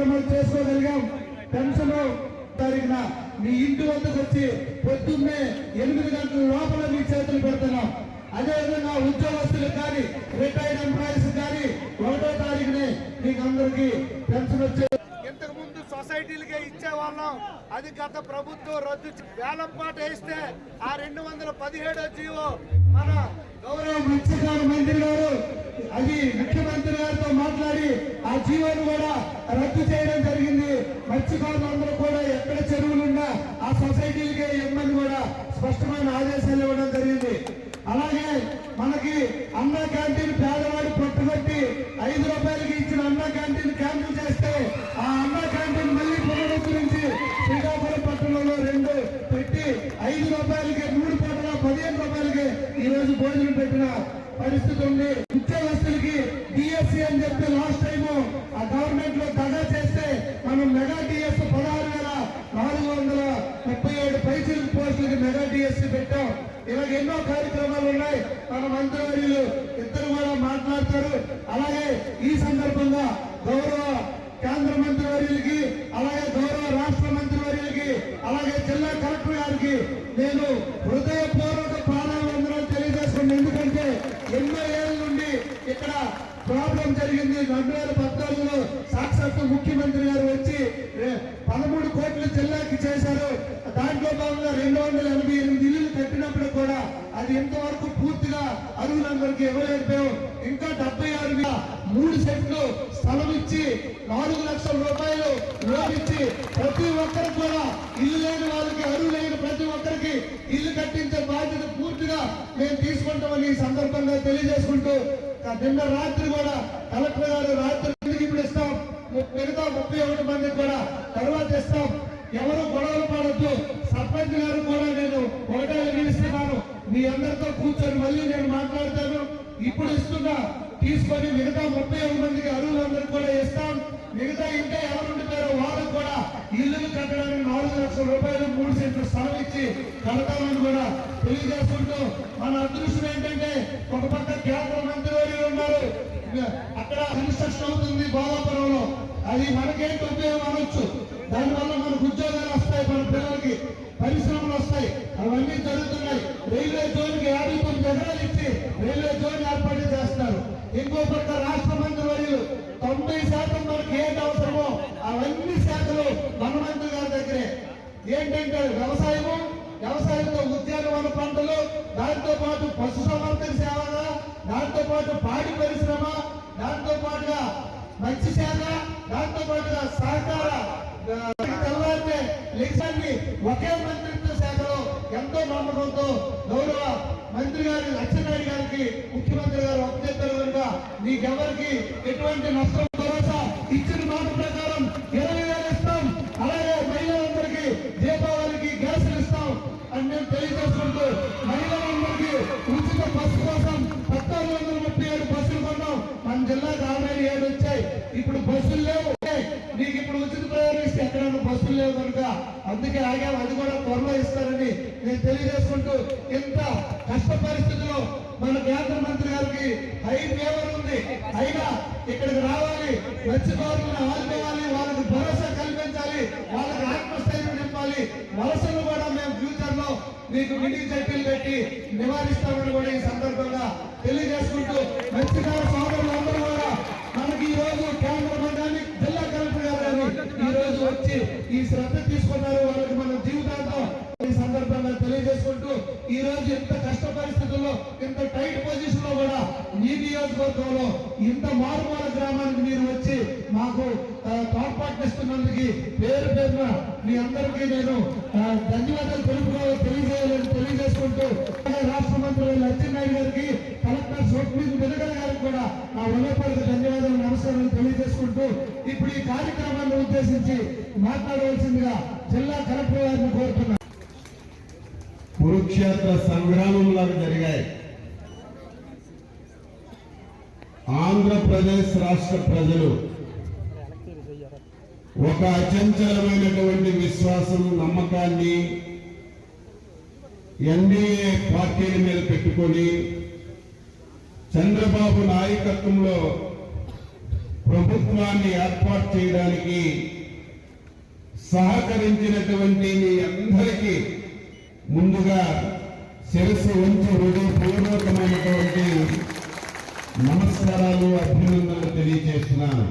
కార్యక్రమాలు చేసుకోగలిగాం? పెన్షన్ తారీఖున మీ ఇంటి వద్దకు వచ్చి పొద్దున్నే ఎనిమిది గంటల లోపల మీ చేతులు పెడుతున్నాం. అదేవిధంగా ఉద్యోగస్తులకు కానీ రిటైర్డ్ ఎంప్లాయీస్ కానీ ఒకటో తారీఖునే మీకు అందరికీ పెన్షన్ వచ్చే ఇంతకు ముందు సొసైటీలకే ఇచ్చేవాళ్ళం. అది గత ప్రభుత్వం రద్దు వేలం పాట వేస్తే ఆ రెండు వందల పదిహేడో జీవో మన గౌరవ మత్స్యకార మంత్రి గారు అది ముఖ్యమంత్రి గారితో మాట్లాడి ఆ జీవోను కూడా రద్దు చేయడం జరిగింది. మత్స్యకారులందరూ కూడా ఎక్కడ చెరువులున్నా ఆ సొసైటీలకే ఇవ్వమని కూడా స్పష్టమైన ఆదేశాలు ఇవ్వడం జరిగింది. అలాగే మనకి అన్న క్యాంటీన్ పేదవాడు పట్టుబట్టి ఐదు రూపాయలకి ఇచ్చిన అన్న క్యాంటీన్ క్యాన్సిల్ చేస్తే ఆ అన్న క్యాంటీన్ మళ్ళీ పునరుద్ధరించి శ్రీకాకుళం పట్టణంలో రెండు పెట్టి ఐదు రూపాయలకి మూడు పూటల పదిహేను రూపాయలకి ఈ రోజు భోజనం పెట్టిన పరిస్థితి ఉంది. లాస్ట్ టైం ఆ గవర్నమెంట్లో దగా చేస్తే మనం మెగా డిఎస్ పదహారు వేల నాలుగు వందల ముప్పై ఏడు పైసలు పోస్టులకి మెగా డిఎస్ పెట్టాం. ఇలాగ ఎన్నో కార్యక్రమాలు ఉన్నాయి. మన మంత్రివర్యులు ఇద్దరు కూడా మాట్లాడతారు. అలాగే ఈ సందర్భంగా గౌరవ కేంద్ర మంత్రివర్యులకి అలాగే గౌరవ రాష్ట్ర మంత్రివర్యులకి అలాగే జిల్లా కలెక్టర్ గారికి నేను హృదయపూర్వక ప్రాబ్లం జరిగింది రెండు వేల పద్నాలుగులో సాక్షాత్తు ముఖ్యమంత్రి గారు వచ్చి పదమూడు కోట్లు జిల్లాకి చేశారు. దాంట్లో భాగంగా రెండు వందల ఎనభై ఎనిమిది ఇల్లు కట్టినప్పుడు కూడా అది ఇంతవరకు పూర్తిగా అరువులందరికీ ఇవ్వలేకపోయాం ఇంకా డెబ్బై ఆరు వేల మూడు సెట్లు స్థలం ఇచ్చి నాలుగు లక్షల రూపాయలు లోన్ ఇచ్చి ప్రతి ఒక్కరికి కూడా ఇల్లు లేని వాళ్ళకి అరువు లేని ప్రతి ఒక్కరికి ఇల్లు కట్టించే బాధ్యత పూర్తిగా మేము తీసుకుంటామని ఈ సందర్భంగా తెలియజేసుకుంటూ ఆ నిన్న రాత్రి కూడా కలెక్టర్ గారు రాత్రి ఇప్పుడు ఇస్తాం. మిగతా ముప్పై ఒకటి మందికి కూడా తర్వాత ఇస్తాం. ఎవరు గొడవలు పడద్దు. సర్పంచ్ గారు కూడా నేను ఒకటే నిలుస్తున్నాను. మీ అందరితో కూర్చొని మళ్ళీ నేను మాట్లాడతాను. ఇప్పుడు ఇస్తున్నా తీసుకొని మిగతా ముప్పై ఒకటి మందికి అరువులందరికీ కూడా ఇస్తాం. మిగతా ఇంకా ఎవరు ఉండిపోయారో వాళ్ళకు కూడా ఇల్లులు కట్టడానికి నాలుగు లక్షల రూపాయలు మూడు సెంట్లు స్థలం ఇచ్చి కడతామని కూడా తెలియజేసుకుంటూ మన అదృష్టం ఏంటంటే ఒక పక్క కేంద్ర ఉన్నారు. అక్కడ కన్స్ట్రక్షన్ అవుతుంది గోదాపురంలో అది మనకేంటి ఉపయోగం అనొచ్చు. దానివల్ల మనకు ఉద్యోగాలు వస్తాయి మన పిల్లలకి పరిశ్రమలు వస్తాయి. అవన్నీ జరుగుతున్నాయి. రైల్వే జోన్కి యాభై తొమ్మిది ఎకరాలు ఇచ్చి రైల్వే జోన్ ఏర్పాటు చేస్తారు. ఇంకో పక్క రాష్ట్ర మంత్రి వర్యులు తొంభై శాతం మనకి ఏంటి అవసరమో అవన్నీ శాఖలు మన మంత్రి గారి దగ్గరే. ఏంటంటే వ్యవసాయము వ్యవసాయంతో ఉద్యానవన పంటలు దాంతో పాటు పశు పాటు పాడి పరిశ్రమ దాంతో పాటుగా మంచి శాఖ దాంతో పాటుగా సహకార తెల్లవారితే లక్ష్యాన్ని ఒకే మంత్రిత్వ శాఖలో ఎంతో నమ్మకంతో గౌరవ మంత్రి గారి అచ్చెన్నాయుడు గారికి ముఖ్యమంత్రి గారు ఒప్పచెప్పారు కనుక మీకెవరికి ఎటువంటి నష్టం భరోసా ఇచ్చిన మాట ప్రకారం ఇరవై వేలు ఇస్తాం. అలాగే మహిళలందరికీ దీపావళికి గ్యాసులు ఇస్తాం. అని మేము తెలియజేసుకుంటూ మహిళలందరికీ ఉచిత బస్సు కోసం పద్నాలుగు ముప్పై ఏడు బస్సులు కొన్నాం. మన జిల్లాకు ఆల్రెడీ ఏడు వచ్చాయి. ఇప్పుడు బస్సులు లేవు. నీకు ఇప్పుడు ఉచిత ప్రయాణిస్తే ఎక్కడైనా బస్సులు లేవు కనుక అందుకే ఆగాం. అది కూడా త్వరలో ఇస్తారని నేను తెలియజేసుకుంటూ ఇంత కష్ట పరిస్థితుల్లో మన కేంద్ర మంత్రి గారికి హై ఫేవర్ ఉంది. అయినా ఇక్కడికి రావాలి. వచ్చి పౌరులను ఆదుకోవాలి. వాళ్ళకి భరోసా కల్పించాలి. వాళ్ళకి ఆత్మస్థైర్యం నింపాలి. వలసలు కూడా మీకు మినీ చట్టీలు పెట్టి నివారిస్తామని కూడా ఈ సందర్భంగా తెలియజేసుకుంటూ మత్స్యకార సోదరులందరూ కూడా మనకి ఈ రోజు కేంద్ర మండలి జిల్లా కలెక్టర్ గారు కానీ ఈ రోజు వచ్చి ఈ శ్రద్ధ తీసుకున్నారు. వాళ్ళకి మన జీవితాంతం ఈ సందర్భంగా తెలియజేసుకుంటూ ఈ రోజు ఇంత కష్ట పరిస్థితుల్లో ఇంత టైట్ పొజిషన్ నియోజకవర్గంలో ఇంత మారుమూల గ్రామానికి మీరు వచ్చి మాకు ఆ, తోడ్పాటునిస్తున్నందుకు పేరు పేరున మీ అందరికీ నేను ధన్యవాదాలు తెలుపుకోవాలి తెలియజేయాలని తెలియజేసుకుంటూ రాష్ట్ర మంత్రి లక్ష్మీనాయుడు గారికి కలెక్టర్ సోట్మీద్ వెనకల గారికి కూడా నా హృదయపూర్వక ధన్యవాదాలు నమస్కారం తెలియజేసుకుంటూ ఇప్పుడు ఈ కార్యక్రమాన్ని ఉద్దేశించి మాట్లాడవలసిందిగా జిల్లా కలెక్టర్ గారిని కోరుతున్నాను. కురుక్షేత్ర సంగ్రామంలాగా జరిగాయి. ఆంధ్రప్రదేశ్ రాష్ట్ర ప్రజలు ఒక అచంచలమైనటువంటి విశ్వాసం నమ్మకాన్ని ఎన్డీఏ పార్టీల మీద పెట్టుకొని చంద్రబాబు నాయకత్వంలో ప్రభుత్వాన్ని ఏర్పాటు చేయడానికి సహకరించినటువంటి మీ అందరికీ ముందుగా శిరస్సు వంచి హృదయపూర్వకమైనటువంటి నమస్కారాలు అభినందనలు తెలియజేస్తున్నాను.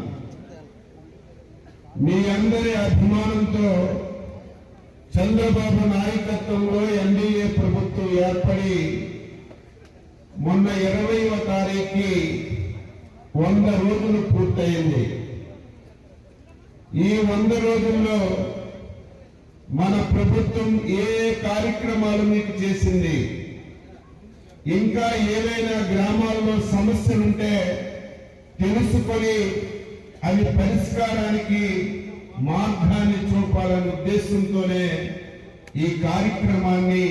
మీ అందరి అభిమానంతో చంద్రబాబు నాయకత్వంలో ఎన్డీఏ ప్రభుత్వం ఏర్పడి మొన్న ఇరవైవ తారీఖుకి వంద రోజులు పూర్తయింది. ఈ వంద రోజుల్లో మన ప్రభుత్వం ఏ ఏ కార్యక్రమాలు మీకు చేసింది? ఇంకా ఏవైనా గ్రామాల్లో సమస్యలుంటే తెలుసుకొని అవి పరిష్కారానికి మార్గాన్ని చూపాలనే ఉద్దేశంతోనే ఈ కార్యక్రమాన్ని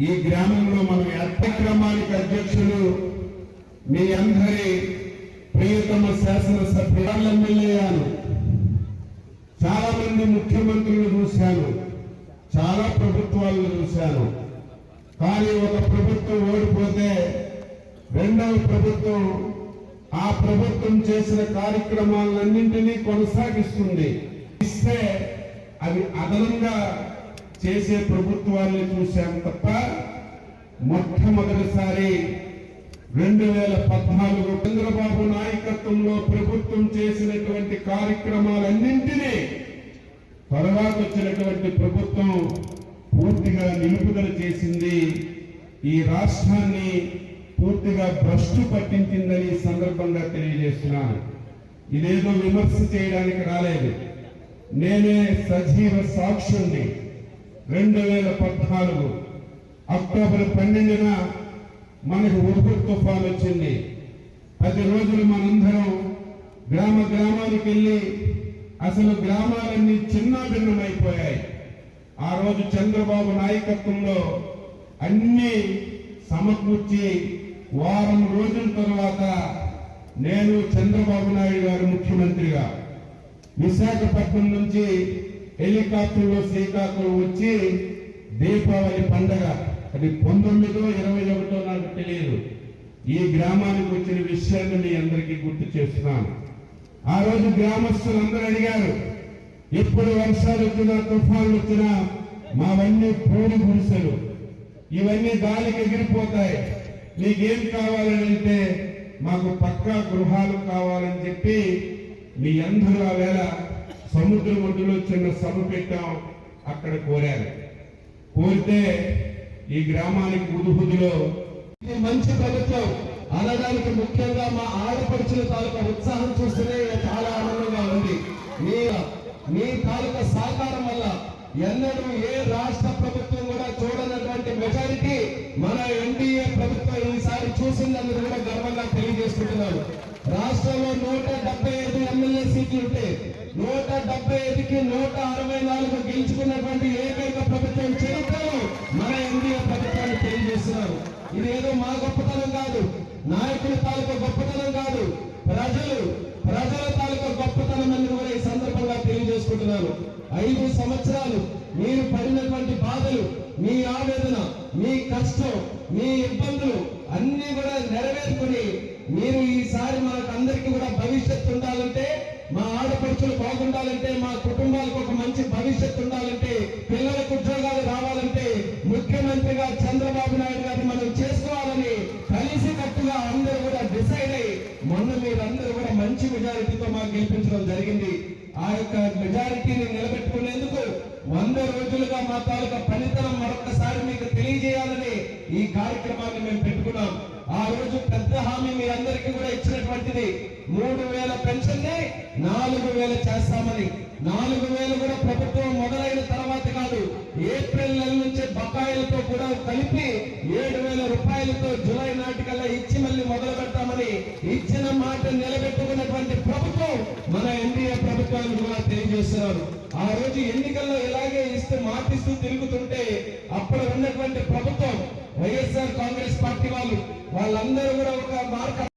ఈ గ్రామంలో మనం ఈ కార్యక్రమానికి అధ్యక్షులు మీ అందరి ప్రియతమ శాసనసభ్యులు ఎమ్మెల్యేయాను చాలా మంది ముఖ్యమంత్రులు చూశాను. చాలా ప్రభుత్వాలను చూశాను. కానీ ఒక ప్రభుత్వం ఓడిపోతే రెండవ ప్రభుత్వం ఆ ప్రభుత్వం చేసిన కార్యక్రమాలన్నింటినీ కొనసాగిస్తుంది. ఇస్తే అవి అదనంగా చేసే ప్రభుత్వాన్ని చూశాం తప్ప మొట్టమొదటిసారి రెండు వేల పద్నాలుగు చంద్రబాబు నాయకత్వంలో ప్రభుత్వం చేసినటువంటి కార్యక్రమాలన్నింటినీ తర్వాత వచ్చినటువంటి ప్రభుత్వం పూర్తిగా నిలుపుదల చేసింది. ఈ రాష్ట్రాన్ని పూర్తిగా భ్రష్టు పట్టించిందని సందర్భంగా తెలియజేస్తున్నాను. ఇదేదో విమర్శ చేయడానికి రాలేదు. నేనే సజీవ సాక్షుణ్ణి. రెండు వేల పద్నాలుగు అక్టోబర్ పన్నెండున మనకు ఉరుకుడు తుఫాన్ వచ్చింది. పది రోజులు మనందరం గ్రామ గ్రామానికి వెళ్ళి అసలు గ్రామాలన్నీ చిన్నాభిన్నమై ఆ రోజు చంద్రబాబు నాయకత్వంలో అన్ని సమకూర్చి వారం రోజుల తర్వాత నేను చంద్రబాబు నాయుడు గారు ముఖ్యమంత్రిగా. విశాఖపట్నం నుంచి హెలికాప్టర్లో శ్రీకాకుళం వచ్చి దీపావళి పండగ. అది పంతొమ్మిదో ఇరవై ఒకటో నాకు తెలియదు. ఈ గ్రామానికి వచ్చిన విషయాన్ని మీ అందరికీ గుర్తు చేస్తున్నాను. ఆ రోజు గ్రామస్తులందరూ అడిగారు ఎప్పుడు వర్షాలు వచ్చినా తుఫాన్లు వచ్చినా మావన్నీ పూడి గుడిసెలు. ఇవన్నీ గాలికి ఎగిరిపోతాయి. నీకేం కావాలని అంటే మాకు పక్కా గృహాలు కావాలని చెప్పి మీ అందరూ ఆ వేళ సముద్ర ఒడ్డులో చిన్న సభ పెట్టాం. అక్కడ కోరారు. కోరితే ఈ గ్రామానికి ఉదుహుదులో ఇది మంచి ప్రభుత్వం. అనడానికి ముఖ్యంగా మా ఆడపడుచుల తాలూకా ఉత్సాహం చూస్తేనే చాలా ఆనందంగా ఉంది. సహకారం వల్ల ఎన్నడూ ఏ రాష్ట్ర ప్రభుత్వం కూడా చూడనటువంటి మెజారిటీ మన ఎన్డీఏ ప్రభుత్వం ఈసారి చూసిందన్నది కూడా గర్వంగా తెలియజేసుకుంటున్నాను రాష్ట్రంలో నూట డెబ్బై ఐదు ఎమ్మెల్యే సీట్లు ఉంటే నూట డెబ్బై ఐదుకి నూట అరవై నాలుగు గెలుచుకున్నటువంటి ఏకైక ప్రభుత్వం చరిత్రలో మన ఎన్డీఏ ప్రభుత్వాన్ని తెలియజేస్తున్నారు. ఇదేదో మా గొప్పతనం కాదు నాయకుల తాలూకా గొప్పతనం కాదు ప్రజలు ప్రజల తాలూకా గొప్పతనం అని కూడా ఈ సందర్భంగా తెలియజేసుకుంటున్నారు. ఐదు సంవత్సరాలు మీరు పడినటువంటి బాధలు మీ ఆవేదన మీ కష్టం మీ ఇబ్బందులు అన్ని కూడా నెరవేర్చుకుని మీరు ఈసారి మనకు అందరికీ కూడా భవిష్యత్తు ఉండాలంటే మా ఆడపడుచులు బాగుండాలంటే మా కుటుంబాలకు ఒక మంచి భవిష్యత్తు ఉండాలంటే పిల్లలకు ఉద్యోగాలు రావాలంటే ముఖ్యమంత్రిగా చంద్రబాబు నాయుడు గారిని మనం చేసుకోవాలని కలిసి కట్టుగా అందరూ కూడా డిసైడ్ అయ్యి మొన్న మీరందరూ కూడా మంచి మెజారిటీతో మాకు గెలిపించడం జరిగింది. ఆ యొక్క మెజారిటీని నిలబెట్టుకునేందుకు వంద రోజులుగా మా తాలూకా ఫలితం మరొకసారి మీకు తెలియజేయాలని ఈ కార్యక్రమాన్ని మేము పెట్టుకున్నాం. ఆ రోజు పెద్ద హామీ మీ అందరికీ కూడా ఇచ్చినటువంటిది. మూడు వేల పెన్షన్ని నాలుగు వేలు చేస్తామని. నాలుగు వేలు కూడా ప్రభుత్వం మొదలైన తర్వాత కాదు ఏప్రిల్ నెల నుంచి బకాయిలతో కూడా కలిపి ఏడు వేల రూపాయలతో జూలై నాటికల్లా ఇచ్చి మళ్ళీ మొదలు పెడతామని ఇచ్చిన మాట నిలబెట్టుకుని ప్రభుత్వం మన ఎన్డీఏ ప్రభుత్వాన్ని కూడా తెలియజేస్తున్నారు ఆ రోజు ఎన్నికల్లో ఇలాగే ఇస్తూ మాటిస్తూ తిరుగుతుంటే అప్పుడు ఉన్నటువంటి ప్రభుత్వం వైఎస్ఆర్ కాంగ్రెస్ పార్టీ వాళ్ళు వాళ్ళందరూ కూడా ఒక మార్క